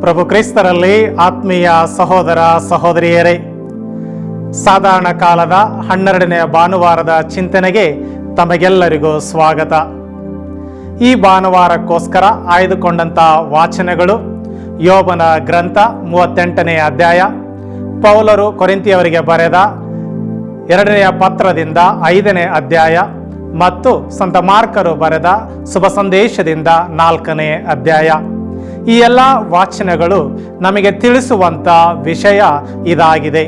ಪ್ರಭು ಕ್ರೈಸ್ತರಲ್ಲಿ ಆತ್ಮೀಯ ಸಹೋದರ ಸಹೋದರಿಯರೇ, ಸಾಧಾರಣ ಕಾಲದ ಹನ್ನೆರಡನೆಯ ಭಾನುವಾರದ ಚಿಂತನೆಗೆ ತಮಗೆಲ್ಲರಿಗೂ ಸ್ವಾಗತ. ಈ ಭಾನುವಾರಕ್ಕೋಸ್ಕರ ಆಯ್ದುಕೊಂಡಂಥ ವಾಚನಗಳು ಯೋಬನ ಗ್ರಂಥ ಮೂವತ್ತೆಂಟನೆಯ ಅಧ್ಯಾಯ, ಪೌಲರು ಕೊರೆಂತಿಯವರಿಗೆ ಬರೆದ ಎರಡನೆಯ ಪತ್ರದಿಂದ ಐದನೇ ಅಧ್ಯಾಯ ಮತ್ತು ಸಂತ ಮಾರ್ಕರು ಬರೆದ ಶುಭ ಸಂದೇಶದಿಂದ ನಾಲ್ಕನೇ ಅಧ್ಯಾಯ. ಈ ಎಲ್ಲ ವಾಚನಗಳು ನಮಗೆ ತಿಳಿಸುವಂಥ ವಿಷಯ ಇದಾಗಿದೆ.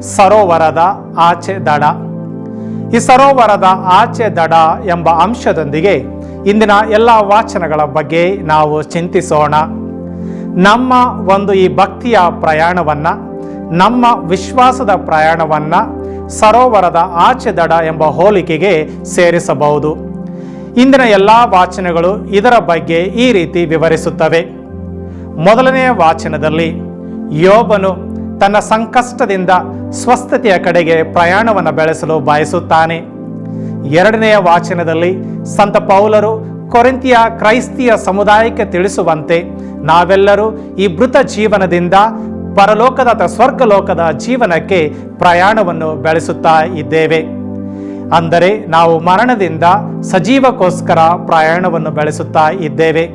ಸರೋವರದ ಆಚೆ ದಡ. ಈ ಸರೋವರದ ಆಚೆ ದಡ ಎಂಬ ಅಂಶದೊಂದಿಗೆ ಇಂದಿನ ಎಲ್ಲ ವಾಚನಗಳ ಬಗ್ಗೆ ನಾವು ಚಿಂತಿಸೋಣ. ನಮ್ಮ ಒಂದು ಈ ಭಕ್ತಿಯ ಪ್ರಯಾಣವನ್ನು, ನಮ್ಮ ವಿಶ್ವಾಸದ ಪ್ರಯಾಣವನ್ನು ಸರೋವರದ ಆಚೆ ದಡ ಎಂಬ ಹೋಲಿಕೆಗೆ ಸೇರಿಸಬಹುದು. ಇಂದಿನ ಎಲ್ಲ ವಾಚನಗಳು ಇದರ ಬಗ್ಗೆ ಈ ರೀತಿ ವಿವರಿಸುತ್ತವೆ. ಮೊದಲನೆಯ ವಾಚನದಲ್ಲಿ ಯೋಬನು ತನ್ನ ಸಂಕಷ್ಟದಿಂದ ಸ್ವಸ್ಥತೆಯ ಕಡೆಗೆ ಪ್ರಯಾಣವನ್ನು ಬೆಳೆಸಲು ಬಯಸುತ್ತಾನೆ. ಎರಡನೆಯ ವಾಚನದಲ್ಲಿ ಸಂತ ಪೌಲರು ಕೊರೆಂತಿಯ ಕ್ರೈಸ್ತಿಯ ಸಮುದಾಯಕ್ಕೆ ತಿಳಿಸುವಂತೆ ನಾವೆಲ್ಲರೂ ಈ ಮೃತ ಜೀವನದಿಂದ ಪರಲೋಕದ ಅಥವಾ ಸ್ವರ್ಗಲೋಕದ ಜೀವನಕ್ಕೆ ಪ್ರಯಾಣವನ್ನು ಬೆಳೆಸುತ್ತಾ ಇದ್ದೇವೆ. ಅಂದರೆ ನಾವು ಮರಣದಿಂದ ಸಜೀವಕ್ಕೋಸ್ಕರ ಪ್ರಯಾಣವನ್ನು ಬೆಳೆಸುತ್ತಾ ಇದ್ದೇವೆ.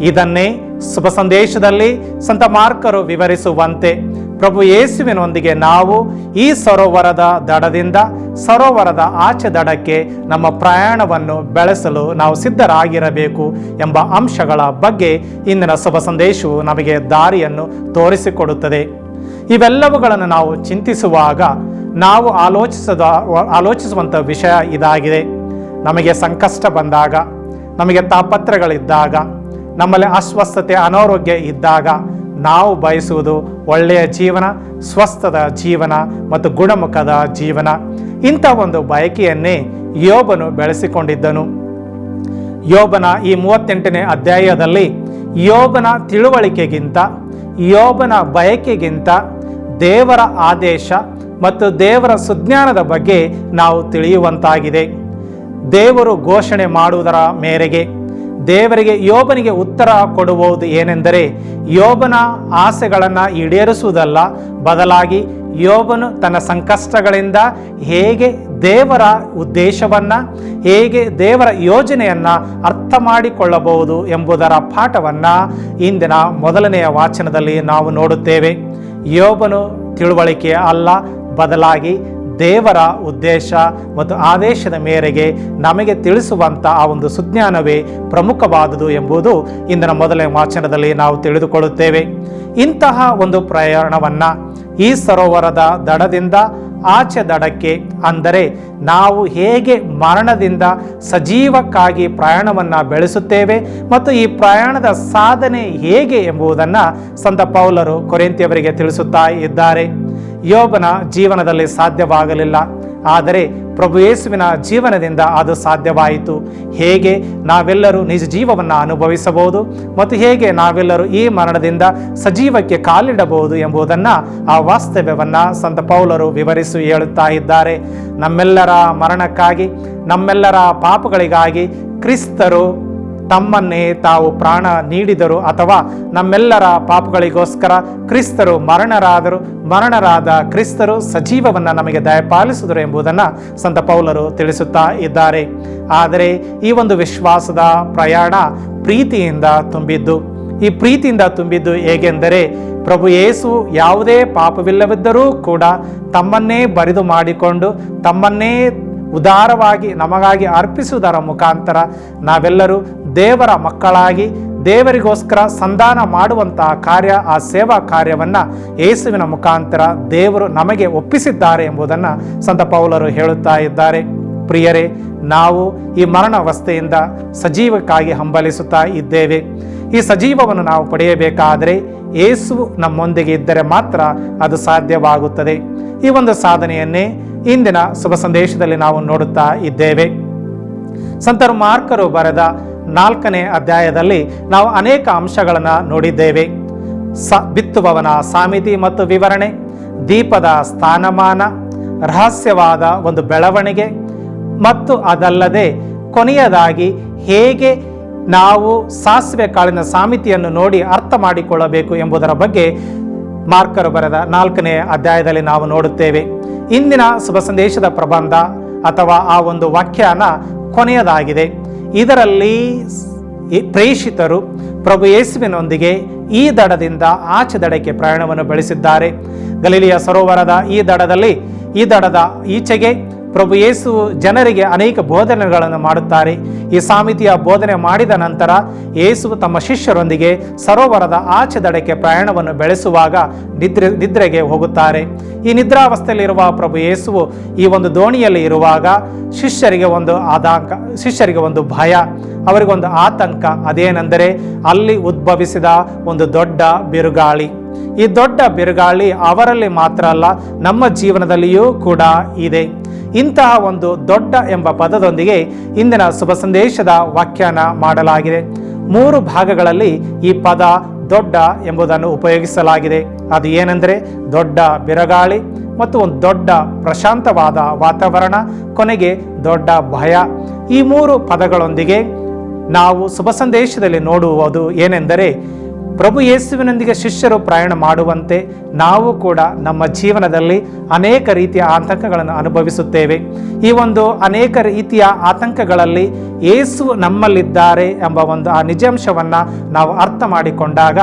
ಇದನ್ನೇ ಶುಭ ಸಂದೇಶದಲ್ಲಿ ಸಂತ ಮಾರ್ಕರು ವಿವರಿಸುವಂತೆ ಪ್ರಭು ಯೇಸುವಿನೊಂದಿಗೆ ನಾವು ಈ ಸರೋವರದ ದಡದಿಂದ ಸರೋವರದ ಆಚೆ ದಡಕ್ಕೆ ನಮ್ಮ ಪ್ರಯಾಣವನ್ನು ಬೆಳೆಸಲು ನಾವು ಸಿದ್ಧರಾಗಿರಬೇಕು ಎಂಬ ಅಂಶಗಳ ಬಗ್ಗೆ ಇಂದಿನ ಶುಭ ಸಂದೇಶವು ನಮಗೆ ದಾರಿಯನ್ನು ತೋರಿಸಿಕೊಡುತ್ತದೆ. ಇವೆಲ್ಲವುಗಳನ್ನು ನಾವು ಚಿಂತಿಸುವಾಗ ನಾವು ಆಲೋಚಿಸದ ಆಲೋಚಿಸುವಂಥ ವಿಷಯ ಇದಾಗಿದೆ. ನಮಗೆ ಸಂಕಷ್ಟ ಬಂದಾಗ, ನಮಗೆ ತಾಪತ್ರಗಳಿದ್ದಾಗ ನಮ್ಮಲ್ಲಿ ಅಸ್ವಸ್ಥತೆ, ಅನಾರೋಗ್ಯ ಇದ್ದಾಗ ನಾವು ಬಯಸುವುದು ಒಳ್ಳೆಯ ಜೀವನ, ಸ್ವಸ್ಥದ ಜೀವನ ಮತ್ತು ಗುಣಮುಖದ ಜೀವನ. ಇಂಥ ಒಂದು ಬಯಕೆಯನ್ನೇ ಯೋಬನು ಬೆಳೆಸಿಕೊಂಡಿದ್ದನು. ಯೋಬನ ಈ ಮೂವತ್ತೆಂಟನೇ ಅಧ್ಯಾಯದಲ್ಲಿ ಯೋಬನ ತಿಳುವಳಿಕೆಗಿಂತ, ಯೋಬನ ಬಯಕೆಗಿಂತ ದೇವರ ಆದೇಶ ಮತ್ತು ದೇವರ ಸುಜ್ಞಾನದ ಬಗ್ಗೆ ನಾವು ತಿಳಿಯುವಂತಾಗಿದೆ. ದೇವರು ಘೋಷಣೆ ಮಾಡುವುದರ ಮೇರೆಗೆ ದೇವರಿಗೆ ಯೋಬನಿಗೆ ಉತ್ತರ ಕೊಡುವುದು ಏನೆಂದರೆ, ಯೋಬನ ಆಸೆಗಳನ್ನು ಈಡೇರಿಸುವುದಲ್ಲ, ಬದಲಾಗಿ ಯೋಬನು ತನ್ನ ಸಂಕಷ್ಟಗಳಿಂದ ಹೇಗೆ ದೇವರ ಉದ್ದೇಶವನ್ನು, ಹೇಗೆ ದೇವರ ಯೋಜನೆಯನ್ನು ಅರ್ಥ ಮಾಡಿಕೊಳ್ಳಬಹುದು ಎಂಬುದರ ಪಾಠವನ್ನು ಇಂದಿನ ಮೊದಲನೆಯ ವಾಚನದಲ್ಲಿ ನಾವು ನೋಡುತ್ತೇವೆ. ಯೋಬನು ತಿಳುವಳಿಕೆ ಅಲ್ಲ, ಬದಲಾಗಿ ದೇವರ ಉದ್ದೇಶ ಮತ್ತು ಆದೇಶದ ಮೇರೆಗೆ ನಮಗೆ ತಿಳಿಸುವಂಥ ಆ ಒಂದು ಸುಜ್ಞಾನವೇ ಪ್ರಮುಖವಾದುದು ಎಂಬುದು ಇಂದಿನ ಮೊದಲನೇ ವಾಚನದಲ್ಲಿ ನಾವು ತಿಳಿದುಕೊಳ್ಳುತ್ತೇವೆ. ಇಂತಹ ಒಂದು ಪ್ರಯಾಣವನ್ನು ಈ ಸರೋವರದ ದಡದಿಂದ ಆಚೆ ದಡಕ್ಕೆ ಅಂದರೆ ನಾವು ಹೇಗೆ ಮರಣದಿಂದ ಸಜೀವಕ್ಕಾಗಿ ಪ್ರಯಾಣವನ್ನು ಬೆಳೆಸುತ್ತೇವೆ ಮತ್ತು ಈ ಪ್ರಯಾಣದ ಸಾಧನೆ ಹೇಗೆ ಎಂಬುದನ್ನು ಸಂತ ಪೌಲರು ಕೊರೆಂತಿಯವರಿಗೆ ತಿಳಿಸುತ್ತಾ ಇದ್ದಾರೆ. ಯೋಬನ ಜೀವನದಲ್ಲಿ ಸಾಧ್ಯವಾಗಲಿಲ್ಲ. ಆದರೆ ಪ್ರಭು ಯೇಸುವಿನ ಜೀವನದಿಂದ ಅದು ಸಾಧ್ಯವಾಯಿತು. ಹೇಗೆ ನಾವೆಲ್ಲರೂ ನಿಜ ಜೀವವನ್ನು ಅನುಭವಿಸಬಹುದು ಮತ್ತು ಹೇಗೆ ನಾವೆಲ್ಲರೂ ಈ ಮರಣದಿಂದ ಸಜೀವಕ್ಕೆ ಕಾಲಿಡಬಹುದು ಎಂಬುದನ್ನು ಆ ವಾಸ್ತವ್ಯವನ್ನು ಸಂತ ಪೌಲರು ವಿವರಿಸಿ ಹೇಳುತ್ತಾ ಇದ್ದಾರೆ. ನಮ್ಮೆಲ್ಲರ ಮರಣಕ್ಕಾಗಿ, ನಮ್ಮೆಲ್ಲರ ಪಾಪಗಳಿಗಾಗಿ ಕ್ರಿಸ್ತರು ತಮ್ಮನ್ನೇ ತಾವು ಪ್ರಾಣ ನೀಡಿದರು ಅಥವಾ ನಮ್ಮೆಲ್ಲರ ಪಾಪಗಳಿಗೋಸ್ಕರ ಕ್ರಿಸ್ತರು ಮರಣರಾದರು, ಮರಣರಾದ ಕ್ರಿಸ್ತರು ಸಜೀವವನ್ನು ನಮಗೆ ದಯಪಾಲಿಸಿದರು ಎಂಬುದನ್ನು ಸಂತ ಪೌಲರು ತಿಳಿಸುತ್ತಾ ಇದ್ದಾರೆ. ಆದರೆ ಈ ಒಂದು ವಿಶ್ವಾಸದ ಪ್ರಯಾಣ ಪ್ರೀತಿಯಿಂದ ತುಂಬಿದ್ದು, ಈ ಪ್ರೀತಿಯಿಂದ ತುಂಬಿದ್ದು ಹೇಗೆಂದರೆ ಪ್ರಭು ಯೇಸು ಯಾವುದೇ ಪಾಪವಿಲ್ಲವಿದ್ದರೂ ಕೂಡ ತಮ್ಮನ್ನೇ ಬರಿದು ಮಾಡಿಕೊಂಡು, ತಮ್ಮನ್ನೇ ಉದಾರವಾಗಿ ನಮಗಾಗಿ ಅರ್ಪಿಸುವುದರ ಮುಖಾಂತರ ನಾವೆಲ್ಲರೂ ದೇವರ ಮಕ್ಕಳಾಗಿ ದೇವರಿಗೋಸ್ಕರ ಸಂಧಾನ ಮಾಡುವಂತಹ ಕಾರ್ಯ, ಆ ಸೇವಾ ಕಾರ್ಯವನ್ನು ಯೇಸುವಿನ ಮುಖಾಂತರ ದೇವರು ನಮಗೆ ಒಪ್ಪಿಸಿದ್ದಾರೆ ಎಂಬುದನ್ನು ಸಂತ ಪೌಲರು ಹೇಳುತ್ತಾ ಇದ್ದಾರೆ. ಪ್ರಿಯರೇ, ನಾವು ಈ ಮರಣ ಅವಸ್ಥೆಯಿಂದ ಸಜೀವಕ್ಕಾಗಿ ಹಂಬಲಿಸುತ್ತಾ ಇದ್ದೇವೆ. ಈ ಸಜೀವವನ್ನು ನಾವು ಪಡೆಯಬೇಕಾದರೆ ಏಸು ನಮ್ಮೊಂದಿಗೆ ಇದ್ದರೆ ಮಾತ್ರ ಅದು ಸಾಧ್ಯವಾಗುತ್ತದೆ. ಈ ಒಂದು ಸಾಧನೆಯನ್ನೇ ಇಂದಿನ ಶುಭ ಸಂದೇಶದಲ್ಲಿ ನಾವು ನೋಡುತ್ತಾ ಇದ್ದೇವೆ. ಸಂತರು ಮಾರ್ಕರು ಬರೆದ ನಾಲ್ಕನೇ ಅಧ್ಯಾಯದಲ್ಲಿ ನಾವು ಅನೇಕ ಅಂಶಗಳನ್ನು ನೋಡಿದ್ದೇವೆ. ಸ ಬಿತ್ತುವವನ ಸಾಮಿತಿ ಮತ್ತು ವಿವರಣೆ, ದೀಪದ ಸ್ಥಾನಮಾನ, ರಹಸ್ಯವಾದ ಒಂದು ಬೆಳವಣಿಗೆ ಮತ್ತು ಅದಲ್ಲದೆ ಕೊನೆಯದಾಗಿ ಹೇಗೆ ನಾವು ಸಾಸಿವೆ ಕಾಳಿನ ಸಾಮಿತಿಯನ್ನು ನೋಡಿ ಅರ್ಥ ಮಾಡಿಕೊಳ್ಳಬೇಕು ಎಂಬುದರ ಬಗ್ಗೆ ಮಾರ್ಕರು ಬರೆದ ನಾಲ್ಕನೇ ಅಧ್ಯಾಯದಲ್ಲಿ ನಾವು ನೋಡುತ್ತೇವೆ. ಇಂದಿನ ಶುಭ ಸಂದೇಶದ ಪ್ರಬಂಧ ಅಥವಾ ಆ ಒಂದು ವ್ಯಾಖ್ಯಾನ ಕೊನೆಯದಾಗಿದೆ. ಇದರಲ್ಲಿ ಪ್ರೇಷಿತರು ಪ್ರಭು ಯೇಸುವಿನೊಂದಿಗೆ ಈ ದಡದಿಂದ ಆಚೆ ದಡಕ್ಕೆ ಪ್ರಯಾಣವನ್ನು ಬೆಳೆಸಿದ್ದಾರೆ. ಗಲೀಲಿಯ ಸರೋವರದ ಈ ದಡದಲ್ಲಿ ಈ ದಡದ ಈಚೆಗೆ ಪ್ರಭು ಯೇಸು ಜನರಿಗೆ ಅನೇಕ ಬೋಧನೆಗಳನ್ನು ಮಾಡುತ್ತಾರೆ. ಈ ಸಾಮಿತಿಯ ಬೋಧನೆ ಮಾಡಿದ ನಂತರ ಯೇಸು ತಮ್ಮ ಶಿಷ್ಯರೊಂದಿಗೆ ಸರೋವರದ ಆಚೆ ದಡಕ್ಕೆ ಪ್ರಯಾಣವನ್ನು ಬೆಳೆಸುವಾಗ ನಿದ್ರೆ, ನಿದ್ರೆಗೆ ಹೋಗುತ್ತಾರೆ. ಈ ನಿದ್ರಾವಸ್ಥೆಯಲ್ಲಿರುವ ಪ್ರಭು ಯೇಸುವು ಈ ಒಂದು ದೋಣಿಯಲ್ಲಿ ಇರುವಾಗ ಶಿಷ್ಯರಿಗೆ ಒಂದು ಆತಂಕ, ಶಿಷ್ಯರಿಗೆ ಒಂದು ಭಯ ಅವರಿಗೊಂದು ಆತಂಕ. ಅದೇನೆಂದರೆ ಅಲ್ಲಿ ಉದ್ಭವಿಸಿದ ಒಂದು ದೊಡ್ಡ ಬಿರುಗಾಳಿ. ಈ ದೊಡ್ಡ ಬಿರುಗಾಳಿ ಅವರಲ್ಲಿ ಮಾತ್ರ ಅಲ್ಲ, ನಮ್ಮ ಜೀವನದಲ್ಲಿಯೂ ಕೂಡ ಇದೆ. ಇಂತಹ ಒಂದು ದೊಡ್ಡ ಎಂಬ ಪದದೊಂದಿಗೆ ಇಂದಿನ ಶುಭ ಸಂದೇಶದ ವ್ಯಾಖ್ಯಾನ ಮಾಡಲಾಗಿದೆ. ಮೂರು ಭಾಗಗಳಲ್ಲಿ ಈ ಪದ ದೊಡ್ಡ ಎಂಬುದನ್ನು ಉಪಯೋಗಿಸಲಾಗಿದೆ. ಅದು ಏನೆಂದರೆ ದೊಡ್ಡ ಬಿರಗಾಳಿ ಮತ್ತು ಒಂದು ದೊಡ್ಡ ಪ್ರಶಾಂತವಾದ ವಾತಾವರಣ, ಕೊನೆಗೆ ದೊಡ್ಡ ಭಯ. ಈ ಮೂರು ಪದಗಳೊಂದಿಗೆ ನಾವು ಶುಭ ಸಂದೇಶದಲ್ಲಿ ನೋಡುವುದು ಏನೆಂದರೆ ಪ್ರಭು ಯೇಸುವಿನೊಂದಿಗೆ ಶಿಷ್ಯರು ಪ್ರಯಾಣ ಮಾಡುವಂತೆ ನಾವು ಕೂಡ ನಮ್ಮ ಜೀವನದಲ್ಲಿ ಅನೇಕ ರೀತಿಯ ಆತಂಕಗಳನ್ನು ಅನುಭವಿಸುತ್ತೇವೆ. ಈ ಒಂದು ಅನೇಕ ರೀತಿಯ ಆತಂಕಗಳಲ್ಲಿ ಯೇಸು ನಮ್ಮಲ್ಲಿದ್ದಾರೆ ಎಂಬ ಒಂದು ಆ ನಿಜಾಂಶವನ್ನು ನಾವು ಅರ್ಥ ಮಾಡಿಕೊಂಡಾಗ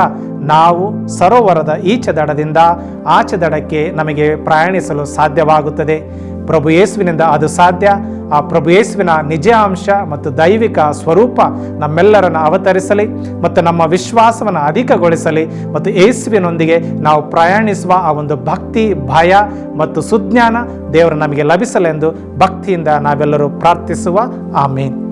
ನಾವು ಸರೋವರದ ಈಚೆ ದಡದಿಂದ ಆಚೆ ದಡಕ್ಕೆ ನಮಗೆ ಪ್ರಯಾಣಿಸಲು ಸಾಧ್ಯವಾಗುತ್ತದೆ. ಪ್ರಭು ಯೇಸುವಿನಿಂದ ಅದು ಸಾಧ್ಯ. ಆ ಪ್ರಭು ಯೇಸುವಿನ ನಿಜಾಂಶ ಮತ್ತು ದೈವಿಕ ಸ್ವರೂಪ ನಮ್ಮೆಲ್ಲರನ್ನು ಅವತರಿಸಲಿ ಮತ್ತು ನಮ್ಮ ವಿಶ್ವಾಸವನ್ನು ಅಧಿಕಗೊಳಿಸಲಿ ಮತ್ತು ಯೇಸುವಿನೊಂದಿಗೆ ನಾವು ಪ್ರಯಾಣಿಸುವ ಆ ಒಂದು ಭಕ್ತಿ, ಭಯ ಮತ್ತು ಸುಜ್ಞಾನ ದೇವರು ನಮಗೆ ಲಭಿಸಲೆಂದು ಭಕ್ತಿಯಿಂದ ನಾವೆಲ್ಲರೂ ಪ್ರಾರ್ಥಿಸುವ. ಆಮೇನ್.